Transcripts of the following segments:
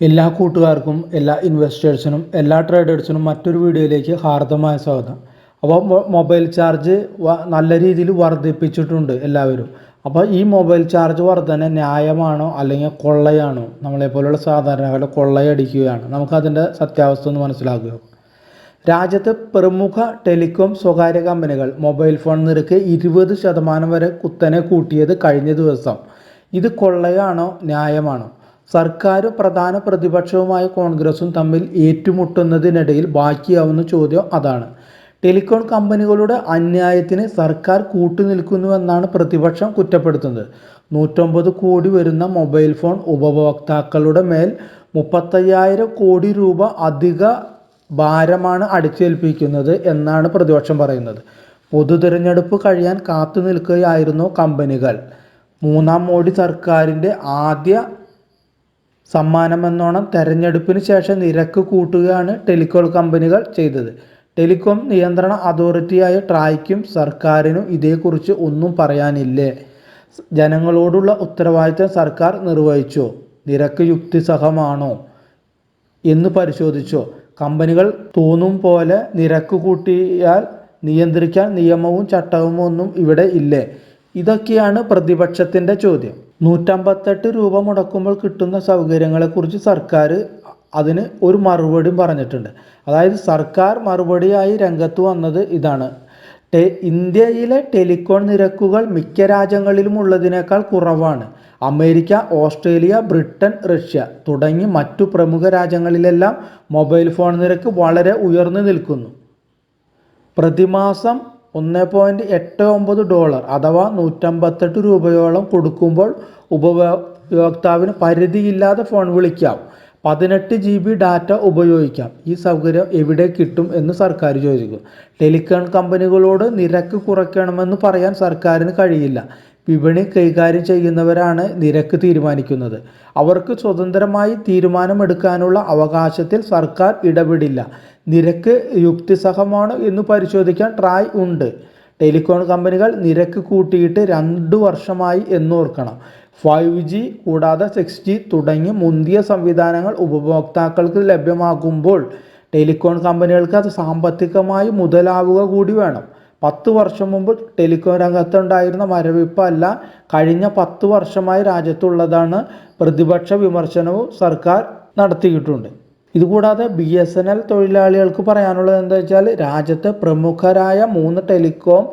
എല്ലാ കൂട്ടുകാർക്കും എല്ലാ ഇൻവെസ്റ്റേഴ്സിനും എല്ലാ ട്രേഡേഴ്സിനും മറ്റൊരു വീഡിയോയിലേക്ക് ഹാർദമായ സ്വാഗതം. അപ്പോൾ മൊബൈൽ ചാർജ് നല്ല രീതിയിൽ വർദ്ധിപ്പിച്ചിട്ടുണ്ട് എല്ലാവരും. അപ്പോൾ ഈ മൊബൈൽ ചാർജ് വർധന ന്യായമാണോ അല്ലെങ്കിൽ കൊള്ളയാണോ? നമ്മളെപ്പോലുള്ള സാധാരണക്കാരുടെ കൊള്ളയടിക്കുകയാണ്. നമുക്കതിന്റെ സത്യാവസ്ഥ ഒന്ന് മനസ്സിലാക്കുക. രാജ്യത്തെ പ്രമുഖ ടെലികോം സ്വകാര്യ കമ്പനികൾ മൊബൈൽ ഫോൺ നിരക്ക് ഇരുപത് ശതമാനം വരെ കുത്തനെ കൂട്ടിയത് കഴിഞ്ഞ ദിവസം. ഇത് കൊള്ളയാണോ? ന്യായമാണോ? സർക്കാരും പ്രധാന പ്രതിപക്ഷവുമായ കോൺഗ്രസും തമ്മിൽ ഏറ്റുമുട്ടുന്നതിനിടയിൽ ബാക്കിയാവുന്ന ചോദ്യം അതാണ്. ടെലികോം കമ്പനികളുടെ അന്യായത്തിന് സർക്കാർ കൂട്ടുനിൽക്കുന്നുവെന്നാണ് പ്രതിപക്ഷം കുറ്റപ്പെടുത്തുന്നത്. നൂറ്റൊമ്പത് കോടി വരുന്ന മൊബൈൽ ഫോൺ ഉപഭോക്താക്കളുടെ മേൽ മുപ്പത്തയ്യായിരം കോടി രൂപ അധിക ഭാരമാണ് അടിച്ചേൽപ്പിക്കുന്നത് എന്നാണ് പ്രതിപക്ഷം പറയുന്നത്. പൊതു തിരഞ്ഞെടുപ്പ് കഴിയാൻ കാത്തു നിൽക്കുകയായിരുന്നു കമ്പനികൾ. മൂന്നാം മോഡി സർക്കാരിന്റെ ആദ്യ സമ്മാനമെന്നോണം തെരഞ്ഞെടുപ്പിന് ശേഷം നിരക്ക് കൂട്ടുകയാണ് ടെലികോം കമ്പനികൾ ചെയ്തത്. ടെലികോം നിയന്ത്രണ അതോറിറ്റിയായ ട്രായ്ക്കും സർക്കാരിനും ഇതേക്കുറിച്ച് ഒന്നും പറയാനില്ലേ. ജനങ്ങളോടുള്ള ഉത്തരവാദിത്തം സർക്കാർ നിർവഹിച്ചോ. നിരക്ക് യുക്തിസഹമാണോ എന്ന് പരിശോധിച്ചോ. കമ്പനികൾ തോന്നും പോലെ നിരക്ക് കൂട്ടിയാൽ നിയന്ത്രിക്കാൻ നിയമവും ചട്ടവും ഒന്നും ഇവിടെ ഇല്ലേ. ഇതൊക്കെയാണ് പ്രതിപക്ഷത്തിന്റെ ചോദ്യം. നൂറ്റമ്പത്തെട്ട് രൂപ മുടക്കുമ്പോൾ കിട്ടുന്ന സൗകര്യങ്ങളെക്കുറിച്ച് സർക്കാർ അതിന് ഒരു മറുപടിയും പറഞ്ഞിട്ടുണ്ട്. അതായത് സർക്കാർ മറുപടിയായി രംഗത്ത് വന്നത് ഇതാണ്. ടെ ഇന്ത്യയിലെ ടെലികോൺ നിരക്കുകൾ മിക്ക രാജ്യങ്ങളിലും ഉള്ളതിനേക്കാൾ കുറവാണ്. അമേരിക്ക ഓസ്ട്രേലിയ ബ്രിട്ടൻ റഷ്യ തുടങ്ങി മറ്റു പ്രമുഖ രാജ്യങ്ങളിലെല്ലാം മൊബൈൽ ഫോൺ നിരക്ക് വളരെ ഉയർന്നു നിൽക്കുന്നു. പ്രതിമാസം ഒന്ന് പോയിന്റ് എട്ട് ഒമ്പത് ഡോളർ അഥവാ നൂറ്റമ്പത്തെട്ട് രൂപയോളം കൊടുക്കുമ്പോൾ ഉപഭോക്താവിന് പരിധിയില്ലാതെ ഫോൺ വിളിക്കാം. പതിനെട്ട് ജി ബി ഡാറ്റ ഉപയോഗിക്കാം. ഈ സൗകര്യം എവിടെ കിട്ടും എന്ന് സർക്കാർ ചോദിക്കും. ടെലികോം കമ്പനികളോട് നിരക്ക് കുറയ്ക്കണമെന്ന് പറയാൻ സർക്കാരിന് കഴിയില്ല. വിപണി കൈകാര്യം ചെയ്യുന്നവരാണ് നിരക്ക് തീരുമാനിക്കുന്നത്. അവർക്ക് സ്വതന്ത്രമായി തീരുമാനമെടുക്കാനുള്ള അവകാശത്തിൽ സർക്കാർ ഇടപെടില്ല. നിരക്ക് യുക്തിസഹമാണോ എന്ന് പരിശോധിക്കാൻ ട്രായ് ഉണ്ട്. ടെലികോം കമ്പനികൾ നിരക്ക് കൂട്ടിയിട്ട് രണ്ടു വർഷമായി എന്നോർക്കണം. ഫൈവ് ജി കൂടാതെ സിക്സ് ജി തുടങ്ങി മുന്തിയ സംവിധാനങ്ങൾ ഉപഭോക്താക്കൾക്ക് ലഭ്യമാകുമ്പോൾ ടെലികോം കമ്പനികൾക്ക് അത് സാമ്പത്തികമായി മുതലാവുക കൂടി വേണം. പത്ത് വർഷം മുമ്പ് ടെലികോം രംഗത്തുണ്ടായിരുന്ന മരവിപ്പല്ല. കഴിഞ്ഞ പത്ത് വർഷമായി രാജ്യത്തുള്ളതാണ് പ്രതിപക്ഷ വിമർശനവും സർക്കാർ നടത്തിയിട്ടുണ്ട്. ഇതുകൂടാതെ ബി എസ് എൻ എൽ തൊഴിലാളികൾക്ക് പറയാനുള്ളത് എന്താ വെച്ചാൽ രാജ്യത്തെ പ്രമുഖരായ മൂന്ന് ടെലികോം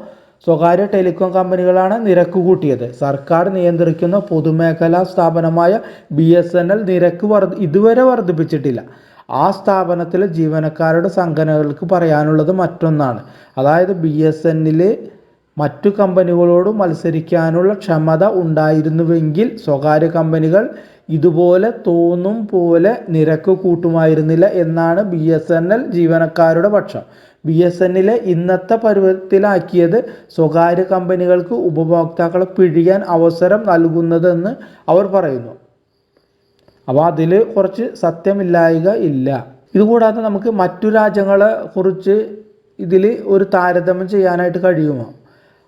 സ്വകാര്യ ടെലികോം കമ്പനികളാണ് നിരക്ക് കൂട്ടിയത്. സർക്കാർ നിയന്ത്രിക്കുന്ന പൊതുമേഖലാ സ്ഥാപനമായ ബി എസ് എൻ എൽ നിരക്ക് വർദ്ധ ഇതുവരെ വർദ്ധിപ്പിച്ചിട്ടില്ല ആ സ്ഥാപനത്തിലെ ജീവനക്കാരുടെ സംഘടനകൾക്ക് പറയാനുള്ളത് മറ്റൊന്നാണ്. അതായത് ബി എസ് എന്നിൽ മറ്റു കമ്പനികളോട് മത്സരിക്കാനുള്ള ക്ഷമത ഉണ്ടായിരുന്നുവെങ്കിൽ സ്വകാര്യ കമ്പനികൾ ഇതുപോലെ തോന്നും പോലെ നിരക്ക് കൂട്ടുമായിരുന്നില്ല എന്നാണ് ബി എസ് എൻ എൽ ജീവനക്കാരുടെ പക്ഷം. ബി എസ് എന്നിലെ ഇന്നത്തെ പരുവത്തിലാക്കിയത് സ്വകാര്യ കമ്പനികൾക്ക് ഉപഭോക്താക്കളെ പിഴിയാൻ അവസരം നൽകുന്നതെന്ന് അവർ പറയുന്നു. അപ്പോൾ അതിൽ കുറച്ച് സത്യമില്ലായിക ഇല്ല. ഇതുകൂടാതെ നമുക്ക് മറ്റു രാജ്യങ്ങളെ കുറിച്ച് ഇതിൽ ഒരു താരതമ്യം ചെയ്യാനായിട്ട് കഴിയുമോ?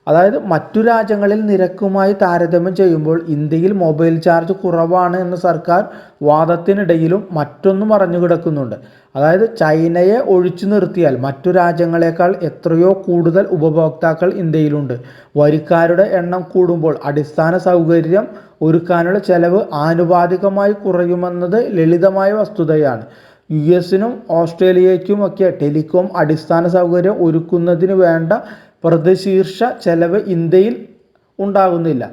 അതായത് മറ്റു രാജ്യങ്ങളിൽ നിരക്കുമായി താരതമ്യം ചെയ്യുമ്പോൾ ഇന്ത്യയിൽ മൊബൈൽ ചാർജ് കുറവാണ് എന്ന് സർക്കാർ വാദത്തിനിടയിലും മറ്റൊന്നും പറഞ്ഞു കിടക്കുന്നുണ്ട്. അതായത് ചൈനയെ ഒഴിച്ചു നിർത്തിയാൽ മറ്റു രാജ്യങ്ങളെക്കാൾ എത്രയോ കൂടുതൽ ഉപഭോക്താക്കൾ ഇന്ത്യയിലുണ്ട്. വരിക്കാരുടെ എണ്ണം കൂടുമ്പോൾ അടിസ്ഥാന സൗകര്യം ഒരുക്കാനുള്ള ചെലവ് ആനുപാതികമായി കുറയുമെന്നത് ലളിതമായ വസ്തുതയാണ്. യു എസിനും ഓസ്ട്രേലിയയ്ക്കുമൊക്കെ ടെലികോം അടിസ്ഥാന സൗകര്യം ഒരുക്കുന്നതിന് വേണ്ട പ്രതിശീർഷ ചെലവ് ഇന്ത്യയിൽ ഉണ്ടാകുന്നില്ല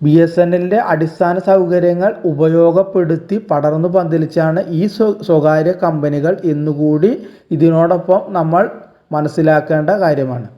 ബി എസ് എൻ എല്ലിന്റെ അടിസ്ഥാന സൗകര്യങ്ങൾ ഉപയോഗപ്പെടുത്തി പടർന്നു പന്തലിച്ചാണ് ഈ സ്വ- സ്വകാര്യ കമ്പനികൾ എന്നുകൂടി ഇതിനോടൊപ്പം നമ്മൾ മനസ്സിലാക്കേണ്ട കാര്യമാണ്.